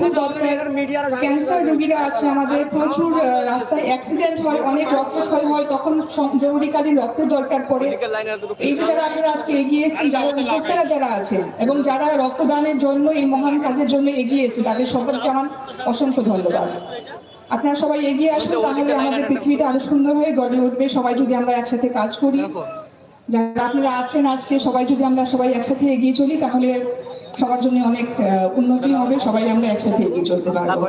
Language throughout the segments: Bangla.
খুব দরকার ক্যান্সার রোগীরা আছে আমাদের প্রচুর রাস্তায় অ্যাক্সিডেন্ট হয় অনেক রক্তক্ষয় হয় তখন জরুরিকালীন রক্তের দরকার পড়ে। এই যে যারা আপনারা আজকে এগিয়ে এসেছেন যারা উদ্যোক্তারা যারা আছেন এবং যারা রক্তদানের জন্য এই মহান কাজের জন্য এগিয়ে এসেছে তাদের সকলকে আমার অসংখ্য ধন্যবাদ। আপনারা সবাই এগিয়ে আসুন তাহলে আমাদের পৃথিবীটা আরও সুন্দর হয়ে গড়ে উঠবে। সবাই যদি আমরা একসাথে কাজ করি যারা আপনারা আছেন আজকে সবাই যদি আমরা সবাই একসাথে এগিয়ে চলি তাহলে সবার জন্য অনেক উন্নতি হবে, সবাই আমরা একসাথে এগিয়ে চলতে পারব।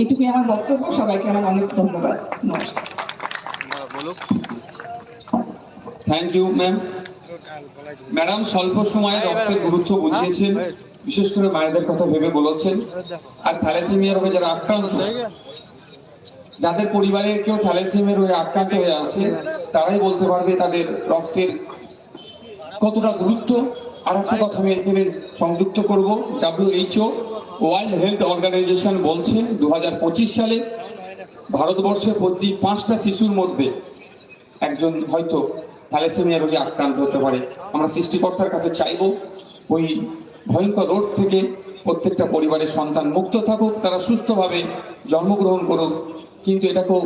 এইটুকুই আমার বক্তব্য, সবাইকে আমার অনেক ধন্যবাদ। নমস্কার। থ্যাংক ইউ ম্যাম ম্যাডাম স্বল্প সময়ে রক্তের গুরুত্ব বুঝিয়েছেন, বিশেষ করে মায়েদের কথা ভেবে বলেছেন। আর থ্যালাসেমিয়া রোগে যারা আক্রান্ত, যাদের পরিবারে কেউ থ্যালাসেমিয়া রোগে আক্রান্ত হয়ে আছে, তারাই বলতে পারবে তাদের রক্তের কতটা গুরুত্ব। আর একটা কথা আমি এখানে সংযুক্ত করব। ডাব্লিউএইচও ওয়ার্ল্ড হেলথ অর্গানাইজেশন বলছে দু হাজার পঁচিশ সালে ভারতবর্ষে প্রতি পাঁচটা শিশুর মধ্যে একজন হয়তো থ্যালাসেমিয়া রোগে আক্রান্ত হতে পারে। আমরা সৃষ্টিকর্তার কাছে চাইব ওই ভয়ঙ্কর রোগ থেকে প্রত্যেকটা পরিবারের সন্তান মুক্ত থাকুক, তারা সুস্থভাবে জন্মগ্রহণ করুক। কিন্তু এটাকেও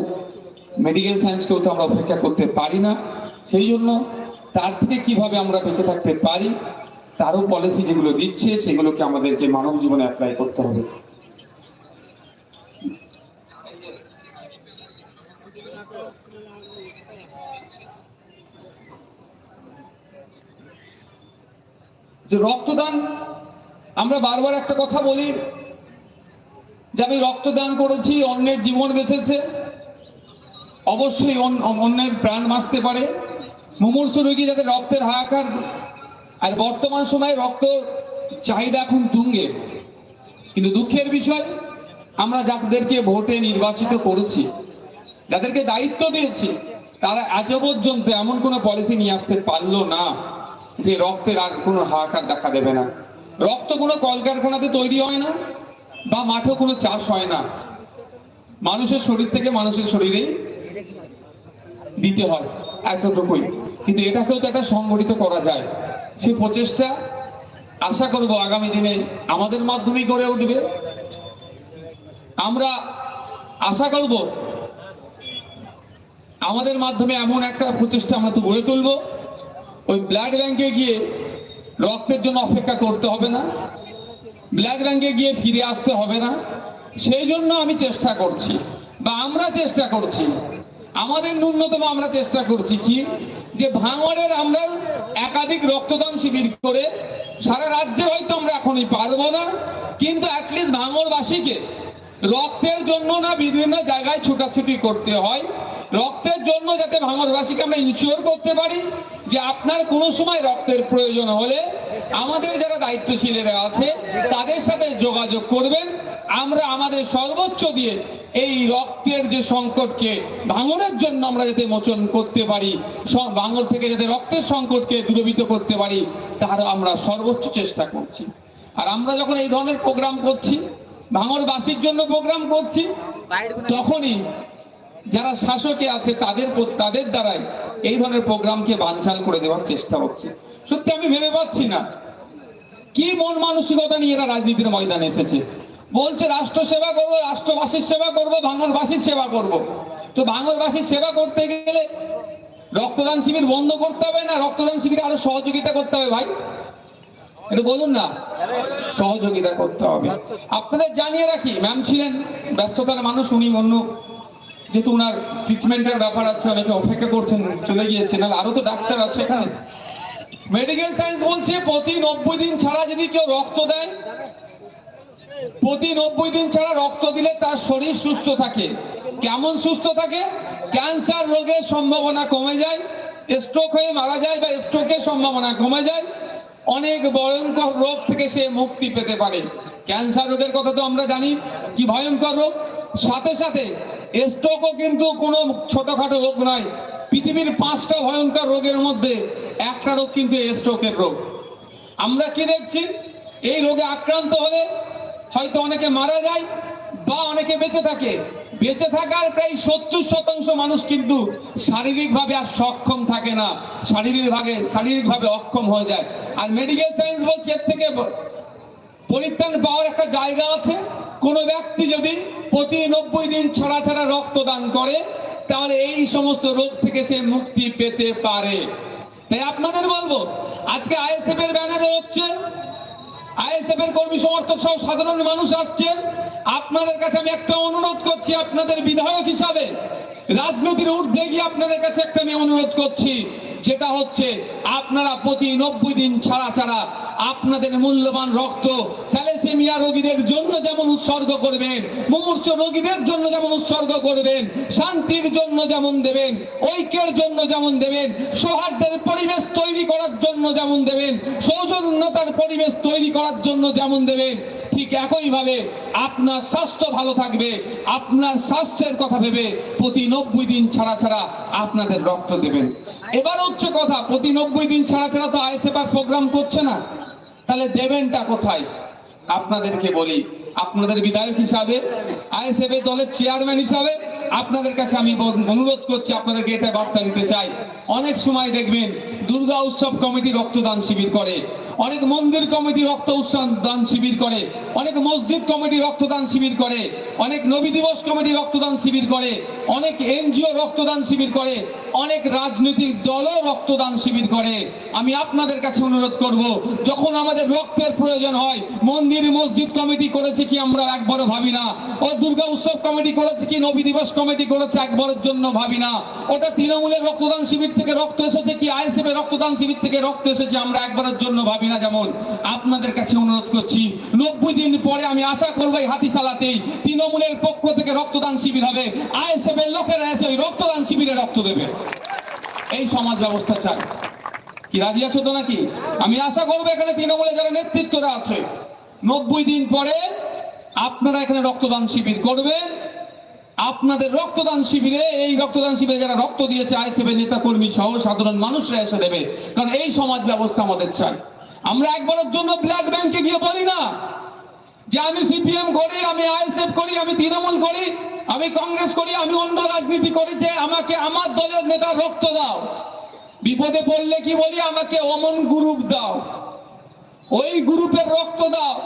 মেডিকেল সায়েন্সকেও তো আমরা অপেক্ষা করতে পারি না। সেই জন্য তার থেকে কীভাবে আমরা বেঁচে থাকতে পারি তারও পলিসি যেগুলো দিচ্ছে, সেগুলোকে আমাদেরকে মানব জীবনে অ্যাপ্লাই করতে হবে। যে রক্তদান, আমরা বারবার একটা কথা বলি যে আমি রক্তদান করেছি, অন্যের জীবন বেঁচেছে। অবশ্যই অন- অন্যের প্রাণ বাঁচতে পারে। মুমূর্ষু রোগী যাতে রক্তের হাহাকার আর বর্তমান সময়ে রক্ত চাহিদা এখন তুঙ্গে কিন্তু দুঃখের বিষয়, আমরা যাদেরকে ভোটে নির্বাচিত করেছি, যাদেরকে দায়িত্ব দিয়েছি, তারা আজ পর্যন্ত এমন কোনো পলিসি নিয়ে আসতে পারল না যে রক্তের আর কোনো হাহাকার দেখা দেবে না। রক্ত কোনো কলকারখানাতে তৈরি হয় না বা মাঠে কোনো চাষ হয় না। মানুষের শরীর থেকে মানুষের শরীরেই দিতে হয়, এতটুকুই। কিন্তু এটাকেও তো একটা সংগঠিত করা যায়। সেই প্রচেষ্টা আশা করব আগামী দিনে আমাদের মাধ্যমে গড়ে উঠবে। আমরা আশা করব আমাদের মাধ্যমে এমন একটা প্রচেষ্টা আমরা তো গড়ে তুলব। ওই ব্লাড ব্যাংকে গিয়ে রক্তের জন্য অপেক্ষা করতে হবে না। ব্লাড ব্যাংকে গিয়ে ফিরে আসতে হবে না। সেই জন্য আমি চেষ্টা করছি বা আমরা চেষ্টা করছি। আমাদের ন্যূনতম আমরা চেষ্টা করছি কি যে ভাঙড়ের আমরা একাধিক রক্তদান শিবির করে সারা রাজ্যে হয়তো আমরা এখনই পারব না, কিন্তু ভাঙড়বাসীকে রক্তের জন্য না বিভিন্ন জায়গায় ছোটাছুটি করতে হয়। রক্তের জন্য যাতে ভাঙড়বাসীকে আমরা ইনশিওর করতে পারি যে আপনার কোনো সময় রক্তের প্রয়োজন হলে আমাদের যারা দায়িত্বশীলেরা আছে তাদের সাথে যোগাযোগ করবেন। আমরা আমাদের সর্বোচ্চ দিয়ে এই রক্তের যে সংকটকে ভাঙনের জন্য আমরা যাতে মোচন করতে পারি ভাঙন থেকে যাতে রক্তের সংকটকে দূরীভূত করতে পারি তার আমরা সর্বোচ্চ চেষ্টা করছি। আর আমরা যখন এই ধরনের প্রোগ্রাম করছি ভাঙরবাসীর জন্য প্রোগ্রাম করছি তখনই যারা শাসকে আছে, তাদের তাদের দ্বারাই এই ধরনের প্রোগ্রামকে বানচাল করে দেওয়ার চেষ্টা হচ্ছে। সত্যি আমি ভেবে পাচ্ছি না। কি মন মানসিকতা নিয়ে এরা রাজনীতির ময়দানে এসেছে। বলছে, রাষ্ট্র সেবা করব, রাষ্ট্রবাসীর সেবা করব ভাঙরবাসীর সেবা করব। তো ভাঙরবাসীর সেবা করতে গেলে রক্তদান শিবির বন্ধ করতে হবে না? রক্তদান শিবিরে আরও সহযোগিতা করতে হবে ভাই? এটা বলুন না। সহযোগিতা করতে হবে। আপনাদের জানিয়ে রাখি, ম্যাম ছিলেন, ব্যস্ততার মানুষ, উনি অন্য যেহেতু ওনার ট্রিটমেন্টের ব্যাপার আছে, অনেকে অপেক্ষা করছেন, চলে গিয়েছেন আর তো ডাক্তার আছে এখানে। মেডিকেল সায়েন্স বলছে, প্রতি নব্বই দিন ছাড়া যদি কেউ রক্ত দেয়, প্রতি নব্বই দিন ছাড়া রক্ত দিলে তার শরীর সুস্থ থাকে। কেমন সুস্থ থাকে? ক্যান্সার রোগের সম্ভাবনা কমে যায় স্ট্রোক হয়ে মারা যায় বা স্ট্রোকের সম্ভাবনা কমে যায়, অনেক ভয়ঙ্কর রোগ থেকে সে মুক্তি পেতে পারে। ক্যান্সার রোগের কথা তো আমরা জানি, কি ভয়ঙ্কর রোগ? সাথে সাথে স্ট্রোকও কিন্তু কোনো ছোটখাটো রোগ নয়। পৃথিবীর পাঁচটা ভয়ঙ্কর রোগের মধ্যে একটা রোগ কিন্তু স্ট্রোকের রোগ। আমরা কি দেখছি? এই রোগে আক্রান্ত হলে হয়তো অনেকে মারা যায় বা অনেকে বেঁচে থাকে। বেঁচে থাকার প্রায় সত্তর শতাংশ মানুষ কিন্তু শারীরিকভাবে আর সক্ষম থাকে না। শারীরিকভাবে শারীরিকভাবে অক্ষম হয়ে যায়। আর মেডিকেল সায়েন্স বলছে এর থেকে পরিত্রাণ পাওয়ার একটা জায়গা আছে। কোনো ব্যক্তি যদি প্রতি নব্বই দিন ছাড়া ছাড়া রক্তদান করে, তাহলে এই সমস্ত রোগ থেকে সে মুক্তি পেতে পারে। তাই আপনাদের বলব, আজকে আইএসএফ এর ব্যানারে হচ্ছে, আইএসএফ এর কর্মী সমর্থক সহ সাধারণ মানুষ আসছেন। আপনাদের কাছে আমি একটা অনুরোধ করছি আপনাদের বিধায়ক হিসাবে, রাজনীতির ঊর্ধ্বে গিয়ে আপনাদের কাছে একটা আমি অনুরোধ করছি, যেটা হচ্ছে আপনারা প্রতি নব্বই দিন ছাড়া ছাড়া আপনাদের মূল্যবান রক্ত থ্যালেসেমিয়া রোগীদের জন্য যেমন উৎসর্গ করবেন, মুমূর্ষ রোগীদের জন্য যেমন উৎসর্গ করবেন, শান্তির জন্য যেমন দেবেন, ঐক্যের জন্য যেমন দেবেন, সৌহার্দ্যের পরিবেশ তৈরি করার জন্য যেমন দেবেন, সৌজন্যতার পরিবেশ তৈরি করার জন্য যেমন দেবেন, ঠিক একইভাবে আপনার স্বাস্থ্য ভালো থাকবে, আপনার স্বাস্থ্যের কথা ভেবে প্রতি নব্বই দিন ছাড়া ছাড়া আপনাদের রক্ত দেবেন। এবার হচ্ছে কথা, প্রতি নব্বই দিন ছাড়া ছাড়া তো আইসেপার প্রোগ্রাম করছে না। তাহলে দেবেনটা কোথায়? আপনাদেরকে বলি, আপনাদের বিধায়ক হিসাবে, আইএসএফ দলের চেয়ারম্যান হিসাবে আপনাদের কাছে আমি অনুরোধ করছি আপনাদেরকে এটা বার্তা দিতে চাই। অনেক সময় দেখবেন দুর্গা উৎসব কমিটি রক্তদান শিবির করে, অনেক মন্দির কমিটি রক্ত দান শিবির করে, অনেক মসজিদ কমিটি রক্তদান শিবির করে, অনেক নবী দিবস কমিটি রক্তদান শিবির করে, অনেক এনজিও রক্তদান শিবির করে অনেক রাজনৈতিক দলও রক্তদান শিবির করে। আমি আপনাদের কাছে অনুরোধ করব, যখন আমাদের রক্তের প্রয়োজন হয়, মন্দির মসজিদ কমিটি করেছে কি আমরা একবারও ভাবি না? ও দুর্গা উৎসব কমিটি করেছে কি, নবী দিবস কমিটি করেছে একবারের জন্য ভাবি না? ওটা তৃণমূলের রক্তদান শিবির থেকে রক্ত এসেছে কি, আইএসএফ এর রক্তদান শিবির থেকে রক্ত এসেছে আমরা একবারের জন্য ভাবি না যেমন? আপনাদের কাছে অনুরোধ করছি, নব্বই দিন পরে আমি আশা করব এই হাতিশালাতেই তৃণমূলের পক্ষ থেকে রক্তদান শিবির হবে। আইএসএফ এর লোকেরা এসে ওই রক্তদান শিবিরে রক্ত দেবে। এই সমাজ ব্যবস্থা চাই। কি রাজি আছো তো নাকি? আমি আশা করব এখানে তৃণমূলে যারা নেতৃত্বরা আছে, নব্বই দিন পরে আপনারা এখানে রক্তদান শিবির করবেন। আপনাদের রক্তদান শিবিরে, এই রক্তদান শিবিরে যারা রক্ত দিয়েছে আইসিএফ নেতা কর্মী সহ সাধারণ মানুষরা এসে দেবে, কারণ এই সমাজ ব্যবস্থা আমাদের চাই। আমরা একবারের জন্য ব্ল্যাক ব্যাংকে গিয়ে বলি না যে আমি সিপিএম করি, আমি আইএসএফ করি, আমি তৃণমূল করি আমি কংগ্রেস করি, আমি অন্য রাজনীতি করি, যে আমাকে আমার দলের নেতা রক্ত দাও। বিপদে পড়লে কি বলি? আমাকে অমন গ্রুপ দাও। ওই গ্রুপের রক্ত দাও।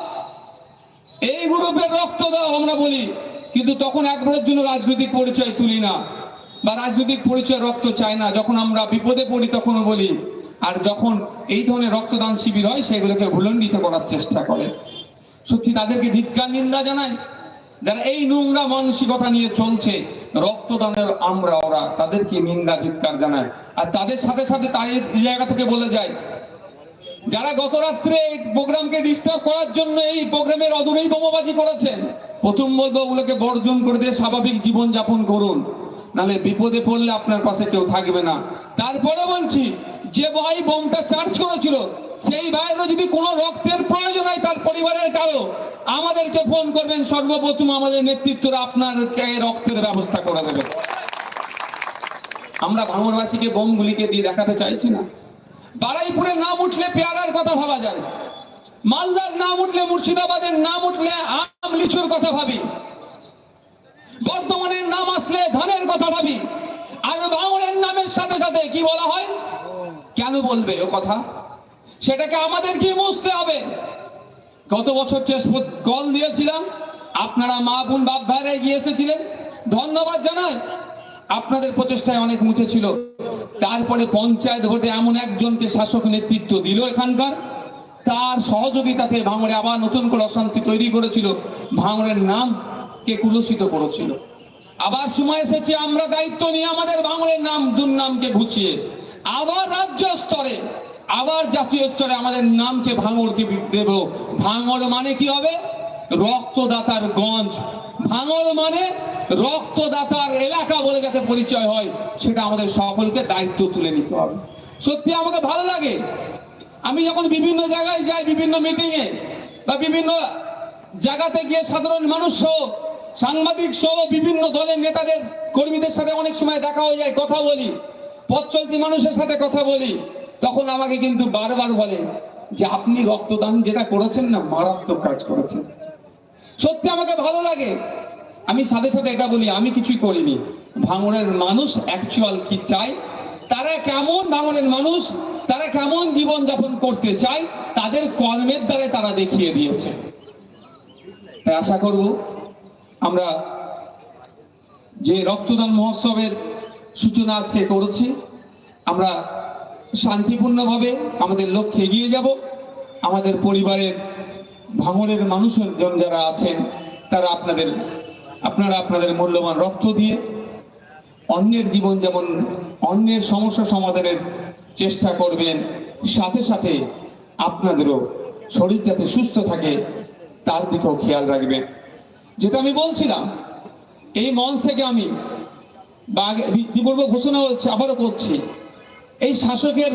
এই গ্রুপের রক্ত দাও আমরা বলি। কিন্তু তখন একবারের জন্য রাজনৈতিক পরিচয় তুলি না। বা রাজনৈতিক পরিচয় রক্ত চাই না। যখন আমরা বিপদে পড়ি, তখনও বলি। আর যখন এই ধরনের রক্তদান শিবির হয়, সেগুলোকে ভুলণ্ডিত করার চেষ্টা করে। সত্যি তাদেরকে ধিক্কার নিন্দা জানাই। যারা এই নোংরা মানসিকতা নিয়ে চলছে, রক্তদানের আমরা ওরা, তাদেরকে নিন্দা, ধিক্কার জানায় আর তাদের সাথে সাথে এই জায়গা থেকে বলে যায়, যারা গত রাত্রে এই প্রোগ্রামকে ডিস্টার্ব করার জন্য এই প্রোগ্রামের অদূরেই বোমাবাজি করেছেন, প্রথম বলব ওগুলোকে বর্জন করে দিয়ে স্বাভাবিক জীবন যাপন করুন। নালে বিপদে পড়লে আপনার পাশে কেউ থাকবে না। তারপরে বলছি, যে ভাই বোমটা চার্জ করেছিল, সেই ভাইয়েরও যদি কোনো রক্তের প্রয়োজন হয় তার পরিবারের কারও আমাদেরকে ফোন করবেন, সর্বপ্রথম আমাদের নেতৃত্বরা আপনার রক্তের ব্যবস্থা করে দেবে। আমরা ভাঙরবাসীকে বোমগুলিকে দিয়ে দেখাতে চাইছি না। বারাইপুরের নাম উঠলে পেয়ারার কথা ভাবা যায়। মালদার নাম উঠলে মুর্শিদাবাদের নাম উঠলে আম লিচুর কথা ভাবি। বর্তমানের নাম আসলে ধানের কথা ভাবি। আর ভাঙড়ের নামের সাথে সাথে কি বলা হয়? কেন বলবে ও কথা? সেটাকে আমাদের কি বুঝতে হবে? গত বছর চেষ্টা কল দিয়েছিলাম, আপনারা মা বোন, বাপ ভাইরা এগিয়ে এসেছিলেন। ধন্যবাদ জানাই। আপনাদের প্রচেষ্টায় অনেক মুছে ছিল। তারপরে পঞ্চায়েত ভোটে এমন একজনকে শাসক নেতৃত্ব দিল এখানকার। তার সহযোগিতাতে ভাঙড়ে আবার নতুন করে অশান্তি তৈরি করেছিল। ভাঙড়ের নাম কে কুলসিত করেছিল। আবার সময় এসেছে, আমরা দায়িত্ব নিয়ে আমাদের ভাঙড়ের নাম, দুর্নামকে ঘুচিয়ে। আবার রাজ্য স্তরে আবার জাতীয় স্তরে আমাদের নামকে ভাঙড়কে দেব? ভাঙড় মানে কি হবে? রক্তদাতার গঞ্জ। ভাঙড় মানে রক্তদাতার এলাকা বলে যাতে পরিচয় হয়, সেটা আমাদের সকলকে দায়িত্ব তুলে নিতে হবে। সত্যি আমাকে ভালো লাগে। আমি যখন বিভিন্ন জায়গায় যাই, বিভিন্ন মিটিং এ বা বিভিন্ন জায়গাতে গিয়ে সাধারণ মানুষ সহ সাংবাদিক সহ বিভিন্ন দলের নেতাদের কর্মীদের সাথে অনেক সময় দেখা হয়ে যায়, কথা বলি। পথ চলতি মানুষের সাথে কথা বলি। তখন আমাকে কিন্তু বারবার বলে যে আপনি রক্তদান যেটা করেছেন না, মারাত্মক কাজ করেছেন। সত্যি আমাকে ভালো লাগে। আমি সাথে সাথে এটা বলি, আমি কিছুই করিনি। ভাঙনের মানুষ অ্যাকচুয়াল কি চায়? তারা কেমন ভাঙনের মানুষ? তারা কেমন জীবন যাপন করতে চায়? তাদের কর্মের দ্বারা তারা দেখিয়ে দিয়েছে। তাই আশা করব আমরা যে রক্তদান মহোৎসবের সূচনা আজকে করেছি, আমরা শান্তিপূর্ণভাবে আমাদের লক্ষ্যে এগিয়ে যাব। আমাদের পরিবারের ভাঙড়ের মানুষজন যারা আছেন, তারা আপনাদের, আপনারা আপনাদের মূল্যবান রক্ত দিয়ে অন্যের জীবন যেমন অন্যের সমস্যা সমাধানের চেষ্টা করবেন, সাথে সাথে আপনাদেরও শরীর যাতে সুস্থ থাকে, তার দিকেও খেয়াল রাখবেন। যেটা আমি বলছিলাম, এই মঞ্চ থেকে আমি বাগ- বিপূর্ব ঘোষণা হচ্ছে, আবারও করছি। এই শাসকের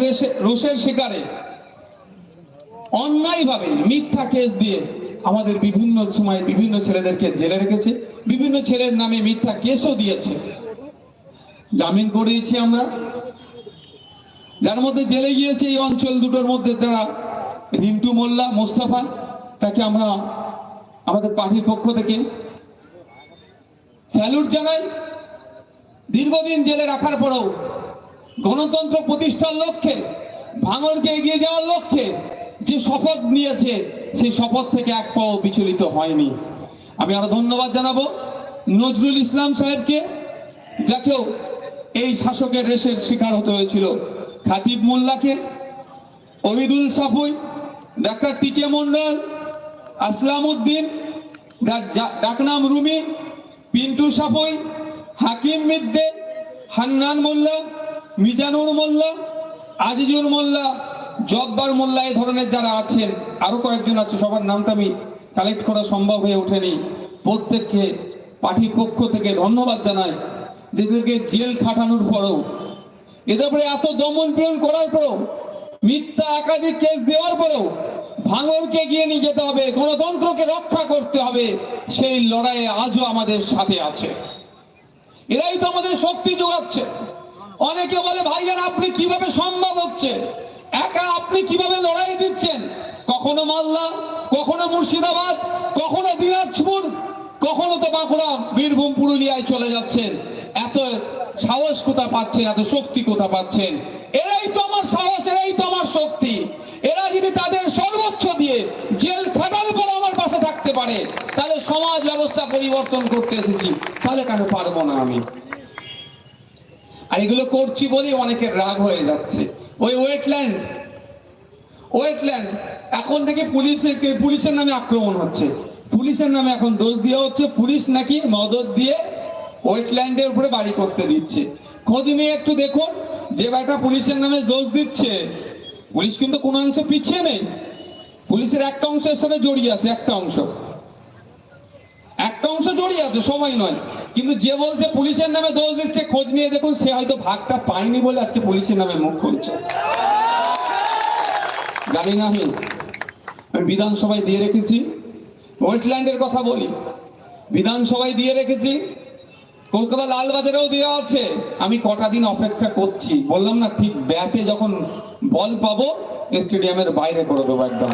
রোষের শিকারে, অন্যায়ভাবে মিথ্যা কেস দিয়ে আমাদের বিভিন্ন সময় বিভিন্ন ছেলেদেরকে জেলে রেখেছে, বিভিন্ন ছেলের নামে মিথ্যা কেসও দিয়েছে। জামিন করিয়েছি আমরা। যার মধ্যে জেলে গিয়েছে এই অঞ্চল দুটোর মধ্যে তারা রিন্টু মোল্লা, মোস্তফা, তাকে আমরা আমাদের পার্টির পক্ষ থেকে স্যালুট জানাই। দীর্ঘদিন জেলে রাখার পরেও গণতন্ত্র প্রতিষ্ঠার লক্ষ্যে ভাঙরকে এগিয়ে যাওয়ার লক্ষ্যে যে শপথ নিয়েছে, সেই শপথ থেকে এক পাও বিচলিত হয়নি। আমি আরও ধন্যবাদ জানাব নজরুল ইসলাম সাহেবকে, যাকেও এই শাসকের রেশের শিকার হতে হয়েছিল। খাতিব মোল্লাকে, অমিদুল সাফুই, ডাক্তার টিকে মন্ডল আসলাম উদ্দিন ডাকনাম রুমি, পিন্টু সাফুই, হাকিম মিদ্দে, হান্নান মোল্লা মিজানুর মোল্লা, আজিজুর মোল্লা, জব্বার মোল্লা এই ধরনের যারা আছেন, আরও কয়েকজন আছে, সবার নামটা আমি কালেক্ট করা সম্ভব হয়ে ওঠেনি। প্রত্যেককে পার্টির পক্ষ থেকে ধন্যবাদ জানাই। যেদেরকে জেল খাটানোর পরেও। এদের এত দমন পীড়ন করার পরেও, মিথ্যা একাধিক কেস দেওয়ার পরেও ভাঙরকে গিয়ে নিয়ে যেতে হবে, গণতন্ত্রকে রক্ষা করতে হবে, সেই লড়াইয়ে আজও আমাদের সাথে আছে। এরাই তো আমাদের শক্তি যোগাচ্ছে। অনেকে বলে, ভাইজান, আপনি কীভাবে সম্ভব হচ্ছে? একা আপনি কীভাবে লড়াই দিচ্ছেন? কখনো মালদা, কখনো মুর্শিদাবাদ, কখনো দিনাজপুর, কখনো তো বাঁকুড়া, বীরভূম, পুরুলিয়ায় চলে যাচ্ছেন। এত সাহস কোথা পাচ্ছেন? এত শক্তি কোথা পাচ্ছেন? এরাই তো আমার সাহস, এরাই তো আমার শক্তি। এরা যদি তাদের সর্বোচ্চ দিয়ে জেল খাটার পর আমার পাশে থাকতে পারে, তাহলে সমাজ ব্যবস্থা পরিবর্তন করতে এসেছি। তাহলে কেন পারব না আমি? আর এগুলো করছি বলেই অনেকের রাগ হয়ে যাচ্ছে। ওই ওয়েটল্যান্ড ওয়েটল্যান্ড, এখন থেকে পুলিশের পুলিশের নামে আক্রমণ হচ্ছে। পুলিশের নামে এখন দোষ দেওয়া হচ্ছে, পুলিশ নাকি মদত দিয়ে ওয়েটল্যান্ডের উপরে বাড়ি করতে দিচ্ছে। খোঁজ নিয়ে একটু দেখুন, যে ব্যাটা পুলিশের নামে দোষ দিচ্ছে। পুলিশ কিন্তু কোনো অংশ পিছিয়ে নেই। পুলিশের একটা অংশের সাথে জড়িয়ে আছে, একটা অংশ। একটা অংশ জড়িয়ে আছে, সবাই নয়। কিন্তু যে বলছে পুলিশের নামে দোষ দিচ্ছে, খোঁজ নিয়ে দেখুন, সে হয়তো ভাগটা পায়নি বলে আজকে পুলিশের নামে মুখ খুলছে। জানি না আমি। বিধানসভায় দিয়ে রেখেছি। ওয়েটল্যান্ডের কথা বলি। বিধানসভায় দিয়ে রেখেছি। কলকাতা লালবাজারেও দেওয়া আছে। আমি কটা দিন অপেক্ষা করছি। বললাম না, ঠিক ব্যাটে যখন বল পাবো স্টেডিয়ামের বাইরে করে দেবো একদম।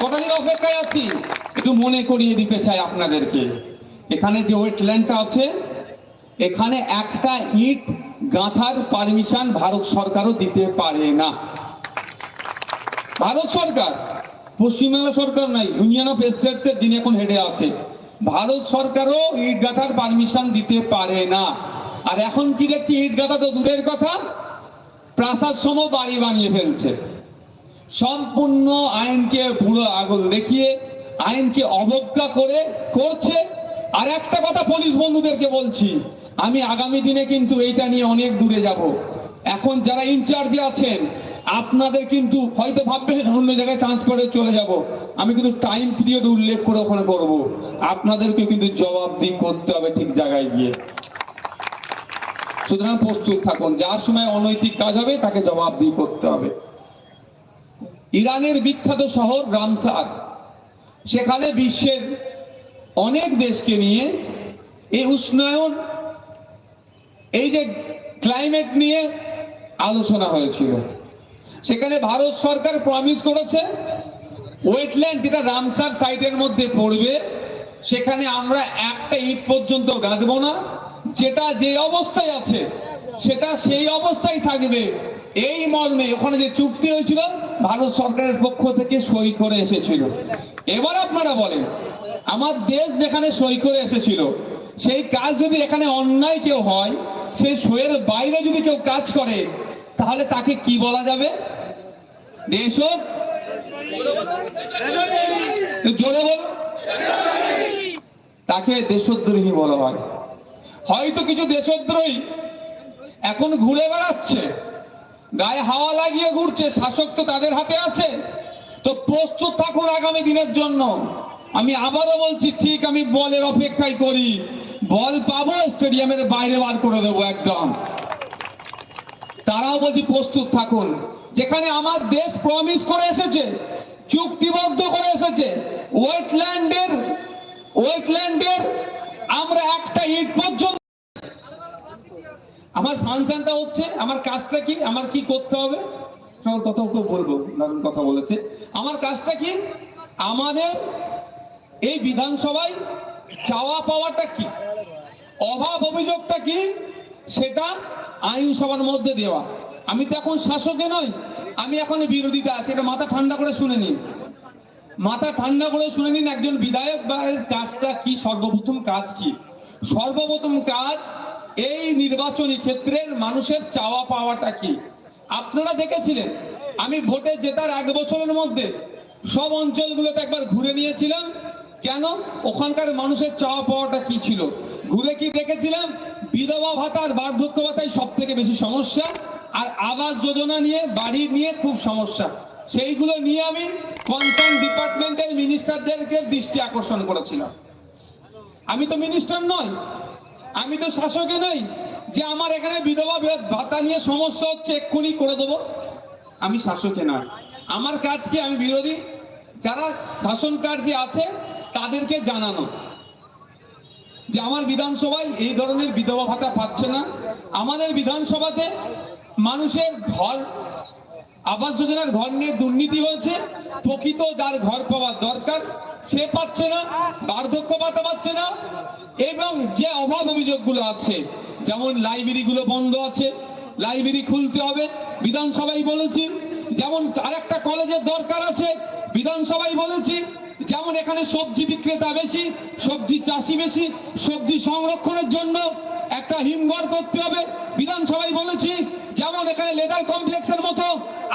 কটা দিন অপেক্ষায় আছি? একটু মনে করিয়ে দিতে চাই আপনাদেরকে। এখানে যে ওয়েটল্যান্ডটা আছে, এখানে একটা ইট গাঁথার পারমিশন ভারত সরকারও দিতে পারে না। ভারত সরকার পশ্চিমবাংলা সরকার নাই ইউনিয়ন অফ স্টেটস এর যিনি এখন হেডে আছে। ভারত সরকারও ইট গাঁথার পারমিশন দিতে পারে না। আর এখন কি দেখছি, ইট গাঁথা তো দূরের কথা, প্রাসাদ সম বাড়ি বানিয়ে ফেলছে। সম্পূর্ণ আইনকে বুড়ো আগল দেখিয়ে, আইনকে অবজ্ঞা করে, করছে আর একটা কথা পুলিশ বন্ধুদেরকে বলছি, আমি আগামী দিনে কিন্তু এইটা নিয়ে অনেক দূরে যাব। এখন যারা ইনচার্জে আছেন, আপনাদের কিন্তু হয়তো ভাববেন, অন্য জায়গায় ট্রান্সফারে চলে যাব। আমি কিন্তু টাইম পিরিয়ড উল্লেখ করে ওখানে করব। আপনাদেরকে কিন্তু জবাবদিহি করতে হবে ঠিক জায়গায় গিয়ে। সুতরাং প্রস্তুত থাকুন, যার সময় অনৈতিক কাজ হবে, তাকে জবাবদিহি করতে হবে। ইরানের বিখ্যাত শহর রামসার। সেখানে বিশ্বের অনেক দেশকে নিয়ে এই উষ্ণায়ন, এই যে ক্লাইমেট নিয়ে আলোচনা হয়েছিল। সেখানে ভারত সরকার প্রমিস করেছে ওয়েটল্যান্ড যেটা রামসার সাইটের মধ্যে পড়বে, সেখানে আমরা একটা ইট পর্যন্ত গাঁদবো না। যেটা যে অবস্থায় আছে, সেটা সেই অবস্থায় থাকবে। এই মর্মে ওখানে যে চুক্তি হয়েছিল, ভারত সরকারের পক্ষ থেকে সই করে এসেছিল। এবার আপনারা বলেন আমার দেশ যেখানে সই করে এসেছিল, সেই কাজ যদি এখানে অন্যায় কেউ হয়, সেই সইয়ের বাইরে যদি কেউ কাজ করে, তাহলে তাকে কি বলা যাবে? বল তাকে দেশদ্রোহী বলা হয়। হয়তো কিছু দেশদ্রোহী এখন ঘুরে বেড়াচ্ছে, গায়ে হাওয়া লাগিয়ে ঘুরছে, শাসক তো তাদের হাতে আছে। তো প্রস্তুত থাকুন আগামী দিনের জন্য। আমি আবারও বলছি, ঠিক আমি বলের অপেক্ষায় করি। বল পাবো, স্টেডিয়ামের বাইরে বার করে দেবো একদম। তারাও বলছি, প্রস্তুত থাকুন। যেখানে আমার দেশ প্রমিস করে এসেছে, চুক্তিবদ্ধ করে এসেছে, ওয়েটল্যান্ডের ওয়েটল্যান্ডের আমরা একটা ইট পর্যন্ত আমার ফাংশনটা হচ্ছে, আমার কাজটা কি, আমার কি করতে হবে? আমার কথা বলব কথা বলেছে। আমার কাজটা কি? আমাদের এই বিধানসভায় চাওয়া পাওয়াটা কি? অভাব অভিযোগটা কি? সেটা আইনসভার মধ্যে দেওয়া। আমি তো এখন শাসকে নই, আমি এখন বিরোধিতা আছি, এটা মাথা ঠান্ডা করে শুনে নিন। মাথা ঠান্ডা করে শুনে নিন একজন বিধায়ক বা কাজটা কি, সর্বপ্রথম কাজ কি? সর্বপ্রথম কাজ এই নির্বাচনী ক্ষেত্রের মানুষের চাওয়া পাওয়াটা কি? আপনারা দেখেছিলেন, আমি ভোটে জেতার এক বছরের মধ্যে সব অঞ্চলগুলোতে একবার ঘুরে নিয়েছিলাম কেন? ওখানকার মানুষের চাওয়া পাওয়াটা কি ছিল? ঘুরে কি দেখেছিলাম? বিধবা ভাতা আর বার্ধক্য ভাতাই সব থেকে বেশি সমস্যা, আর আবাস যোজনা নিয়ে, বাড়ি নিয়ে খুব সমস্যা। সেইগুলো নিয়ে আমি কনসার্ন ডিপার্টমেন্টের মিনিস্টারদেরকে দৃষ্টি আকর্ষণ করেছিলাম। আমি তো মিনিস্টার নই। আমি তো শাসকে নই যে আমার এখানে বিধবা ভাতা নিয়ে সমস্যা হচ্ছে, এক্ষুনি করে দেবো। আমি শাসকে নয় আমার কাজ কি আমি বিরোধী? যারা শাসন কার্যে আছে তাদেরকে জানানো যে আমার বিধানসভায় এই ধরনের বিধবা ভাতা পাচ্ছে না। আমাদের বিধানসভাতে মানুষের ঘর, আবাস যোজনার ঘর নিয়ে দুর্নীতি হয়েছে। প্রকৃত যার ঘর পাওয়ার দরকার, সে পাচ্ছে না, বার্ধক্য ভাতা পাচ্ছে না। এবং যে অভাব অভিযোগগুলো আছে, যেমন লাইব্রেরি গুলো বন্ধ আছে, লাইব্রেরি খুলতে হবে, বিধানসভায় বলেছি। যেমন আর একটা কলেজের দরকার আছে, বিধানসভায় বলেছি। যেমন এখানে সবজি বিক্রেতা বেশি, সবজি চাষি বেশি, সবজি সংরক্ষণের জন্য একটা হিমঘর করতে হবে। বিধানসভায় বলেছি, যেমন এখানে লেদার কমপ্লেক্সের মতো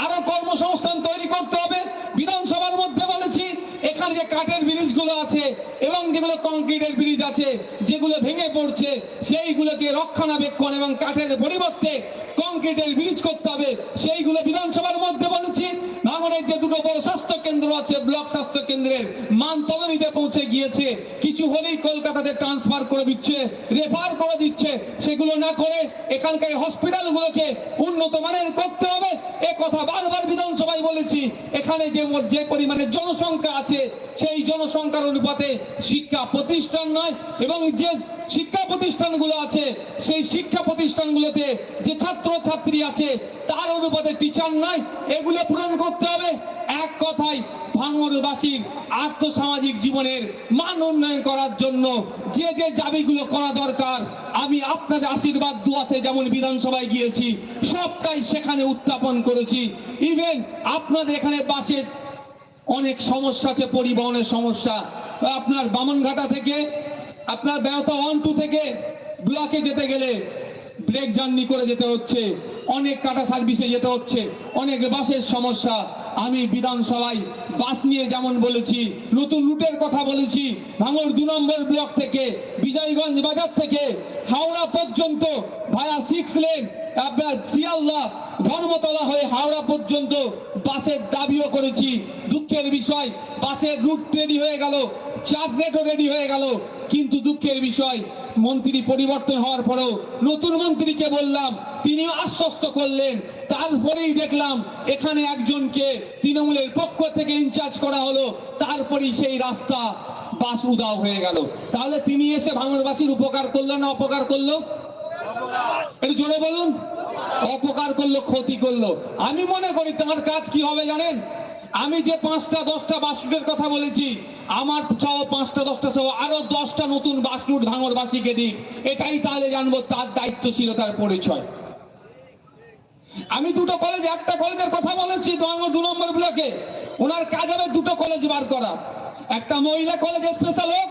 আরও কর্মসংস্থান তৈরি করতে হবে। বিধানসভার মধ্যে বলেছি, এখানে যে কাঠের ব্রিজগুলো আছে এবং যেগুলো কংক্রিটের ব্রিজ আছে, যেগুলো ভেঙে পড়ছে, সেইগুলোকে রক্ষণাবেক্ষণ এবং কাঠের পরিবর্তে কংক্রিটের ব্রিজ করতে হবে। সেইগুলো বিধানসভার মধ্যে বলেছি। ভাঙনের যে দুটো বড় স্বাস্থ্য কেন্দ্র আছে, ব্লক স্বাস্থ্য কেন্দ্রের মান তদনীতে পৌঁছে গিয়েছে। কিছু হলেই কলকাতাতে ট্রান্সফার করে দিচ্ছে রেফার করে দিচ্ছে। সেগুলো না করে এখানকার হসপিটালগুলোকে উন্নত মানের করতে হবে। এ কথা বারবার বিধানসভায় বলেছি। এখানে যে যে পরিমাণে জনসংখ্যা আছে, সেই জনসংখ্যার অনুপাতে শিক্ষা প্রতিষ্ঠান নয়, এবং যে শিক্ষা প্রতিষ্ঠানগুলো আছে, সেই শিক্ষা প্রতিষ্ঠানগুলোতে যে ছাত্র ছাত্রী আছে, তার অনুপাতে টিচার নাই এগুলো পূরণ করতে হবে। এক কথায় ভাঙরবাসীর আর্থসামাজিক জীবনের মান উন্নয়ন করার জন্য যে যে দাবিগুলো করা দরকার, আমি আপনাদের আশীর্বাদ দুয়াতে যেমন বিধানসভায় গিয়েছি, সবটাই সেখানে উত্থাপন করেছি। ইভেন আপনাদের এখানে বাসের অনেক সমস্যা আছে, পরিবহনের সমস্যা। আপনার বামনঘাটা থেকে, আপনার ব্যবতা ওয়ান টু থেকে ব্লকে যেতে গেলে ব্রেক জার্নি করে যেতে হচ্ছে, অনেক কাটা সার্ভিসে যেতে হচ্ছে, অনেক বাসের সমস্যা। আমি বিধানসভায় বাস নিয়ে যেমন বলেছি, নতুন রুটের কথা বলেছি ভাঙর দু নম্বর ব্লক থেকে, বিজয়গঞ্জ বাজার থেকে, হাওড়া পর্যন্ত ভায়া সিক্স লেন আপনার শিয়ালদা ধর্মতলা হয়ে হাওড়া পর্যন্ত বাসের দাবিও করেছি। দুঃখের বিষয়, বাসের রুট রেডি হয়ে গেল চার্জ রেটও রেডি হয়ে গেল। কিন্তু দুঃখের বিষয়, মন্ত্রী পরিবর্তন হওয়ার পরেও নতুন মন্ত্রীকে বললাম, তিনিও আশ্বস্ত করলেন। তারপরেই দেখলাম, এখানে একজনকে তৃণমূলের পক্ষ থেকে ইনচার্জ করা হলো। তারপরেই সেই রাস্তা বাস উদাও হয়ে গেল। তাহলে তিনি এসে ভাঙরবাসীর উপকার করল না অপকার করল? একটু জোরে বলুন। অপকার করল, ক্ষতি করল। আমি মনে করি তার কাজ কি হবে জানেন? আমি যে পাঁচটা, দশটা বাস রুটের কথা বলেছি, আমার সহ পাঁচটা, দশটা সহ আরও দশটা নতুন বাস রুট ভাঙরবাসীকে দিক। এটাই তাহলে জানব তার দায়িত্বশীলতার পরিচয়। আমি দুটো কলেজ একটা কলেজের কথা বলেছি ভাঙর দু নম্বর ব্লকে ওনার কাজ হবে দুটো কলেজ বার করা। একটা মহিলা কলেজ স্পেশাল হোক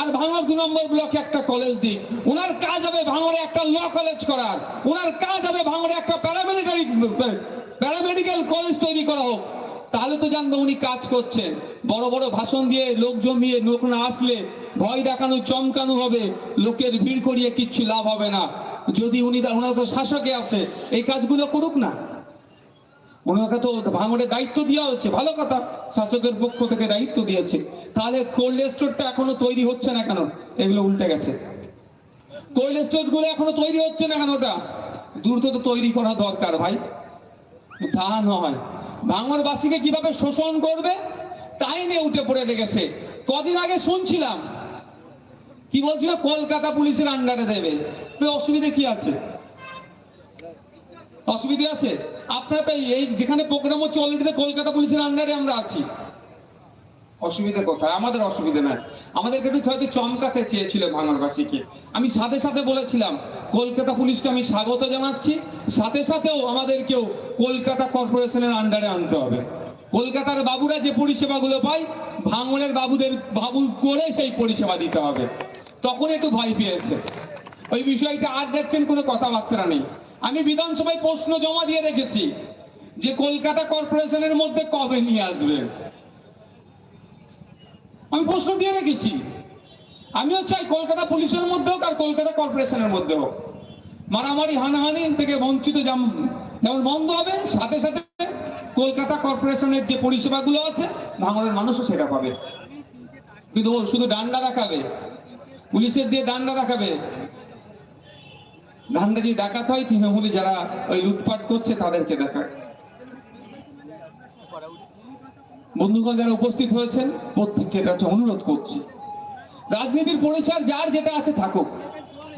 আর ভাঙর দু নম্বর ব্লকে একটা কলেজ দিক ওনার কাজ হবে ভাঙরে একটা ল কলেজ করার। ওনার কাজ হবে ভাঙরে একটা প্যারামিলিটারি প্যারামেডিক্যাল কলেজ তৈরি করা হোক। তাহলে তো জানব উনি কাজ করছেন। বড় বড় ভাষণ দিয়ে লোক জমিয়ে লোক না আসলে ভয় দেখানো, চমকানো হবে। লোকের ভিড় করিয়ে কিচ্ছু লাভ হবে না। যদি উনি ওনার তো শাসকে আছে, এই কাজগুলো করুক না। ওনাকে তো ভাঙড়ের দায়িত্ব দেওয়া হচ্ছে। ভালো কথা, শাসকের পক্ষ থেকে দায়িত্ব দিয়েছে। তাহলে কোল্ড স্টোরটা এখনও তৈরি হচ্ছে না কেন? এগুলো উল্টে গেছে। কোল্ড স্টোরগুলো এখনও তৈরি হচ্ছে না কেন ওটা? দ্রুত তো তৈরি করা দরকার ভাই। তা নয়। ভাঙরবাসীকে কীভাবে শোষণ করবে? তাই নিয়ে উঠে পড়ে লেগেছে। কদিন আগে শুনছিলাম। কি বলছিল? কলকাতা পুলিশের আন্ডারে দেবে। অসুবিধা কি আছে? অসুবিধা আছে? আপনারা তো এই যেখানে প্রোগ্রাম হচ্ছে অলরেডি কলকাতা পুলিশের আন্ডারে আমরা আছি। অসুবিধা কোথায় আমাদের অসুবিধা নাই আমাদেরকে একটু হয়তো চমকাতে চেয়েছিল ভাঙরবাসীকে আমি সাথে সাথে বলেছিলাম, কলকাতা পুলিশকে আমি স্বাগত জানাচ্ছি। সাথে সাথেও আমাদেরকেও কলকাতা কর্পোরেশনের আন্ডারে আনতে হবে। কলকাতার বাবুরা যে পরিষেবাগুলো পায়, ভাঙনের বাবুদের বাবু করে সেই পরিষেবা দিতে হবে। তখন একটু ভয় পেয়েছে। ওই বিষয়টা আর দেখছেন কোনো কথাবার্তা নেই। আমি বিধানসভায় প্রশ্ন জমা দিয়ে রেখেছি যে কলকাতা কর্পোরেশনের মধ্যে কবে নিয়ে আসবেন? আমি প্রশ্ন দিয়ে রেখেছি। আমিও চাই কলকাতা পুলিশের মধ্যে হোক আর কলকাতা কর্পোরেশনের মধ্যে হোক। মারামারি, হানাহানি থেকে বঞ্চিত যেমন যেমন বন্ধ হবে, সাথে সাথে কলকাতা কর্পোরেশনের যে পরিষেবাগুলো আছে, ভাঙনের মানুষও সেটা পাবে। কিন্তু ও শুধু ডান্ডা রাখাবে। পুলিশের দিয়ে ডান্ডা রাখাবে। দিয়ে দেখাতে হয়, তৃণমূলে যারা ওই লুটপাট করছে তাদেরকে দেখায় বন্ধুগণ, যারা উপস্থিত হয়েছেন, প্রত্যেককে হচ্ছে অনুরোধ করছি। রাজনীতির পরিচয় যার যেটা আছে থাকুক।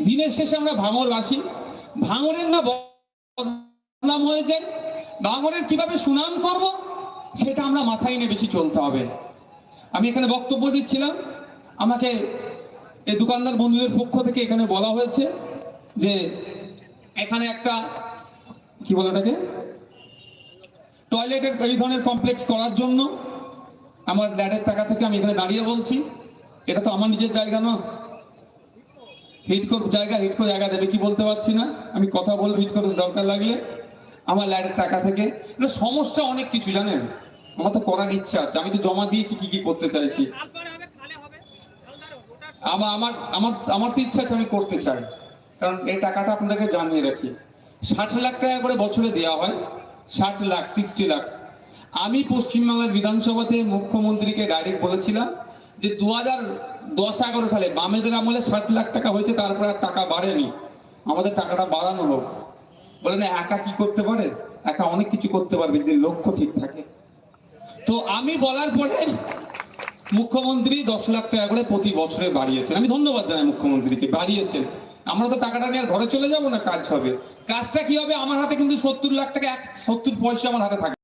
দিনের শেষে আমরা ভাঙরবাসী ভাঙরের না বদনাম হয়ে যায়। ভাঙরের কীভাবে সুনাম করব, সেটা আমরা মাথায় নিয়ে বেশি চলতে হবে। আমি এখানে বক্তব্য দিচ্ছিলাম। আমাকে এই দোকানদার বন্ধুদের পক্ষ থেকে এখানে বলা হয়েছে যে এখানে একটা কি বলে ওটাকে? টয়লেটের এই ধরনের কমপ্লেক্স করার জন্য আমার ল্যাডের টাকা থেকে আমি এখানে দাঁড়িয়ে বলছি। এটা তো আমার নিজের জায়গা না। হিটকোর জায়গা হিটকো জায়গা দেবে কি বলতে পারছি না। আমি কথা বলব হিটকোর দরকার লাগলে। আমার ল্যাডের টাকা থেকে। এটা সমস্যা অনেক কিছু জানেন? আমার তো করার ইচ্ছা আছে। আমি তো জমা দিয়েছি কি কি করতে চাইছি। আমার আমার আমার আমার তো ইচ্ছা আছে আমি করতে চাই। কারণ এই টাকাটা আপনাদেরকে জানিয়ে রাখি। ষাট লাখ টাকা করে বছরে দেওয়া হয়। ষাট লাখ সিক্সটি লাখ। আমি পশ্চিমবাংলার বিধানসভাতে মুখ্যমন্ত্রীকে ডাইরেক্ট বলেছিলাম যে দু হাজার দশ এগারো সালে বামেদের আমলে ষাট লাখ টাকা হয়েছে, তারপর আর টাকা বাড়েনি। আমাদের টাকাটা বাড়ানো হোক। বলেন, একা কি করতে পারে? একা অনেক কিছু করতে পারবে যদি লক্ষ্য ঠিক থাকে। তো আমি বলার পরে মুখ্যমন্ত্রী দশ লাখ টাকা করে প্রতি বছরে বাড়িয়েছেন। আমি ধন্যবাদ জানাই মুখ্যমন্ত্রীকে, বাড়িয়েছেন। আমরা তো টাকাটা নিয়ে ঘরে চলে যাব না, কাজ হবে। কাজটা কি হবে? আমার হাতে কিন্তু সত্তর লাখ টাকা সত্তর পয়সা আমার হাতে থাকে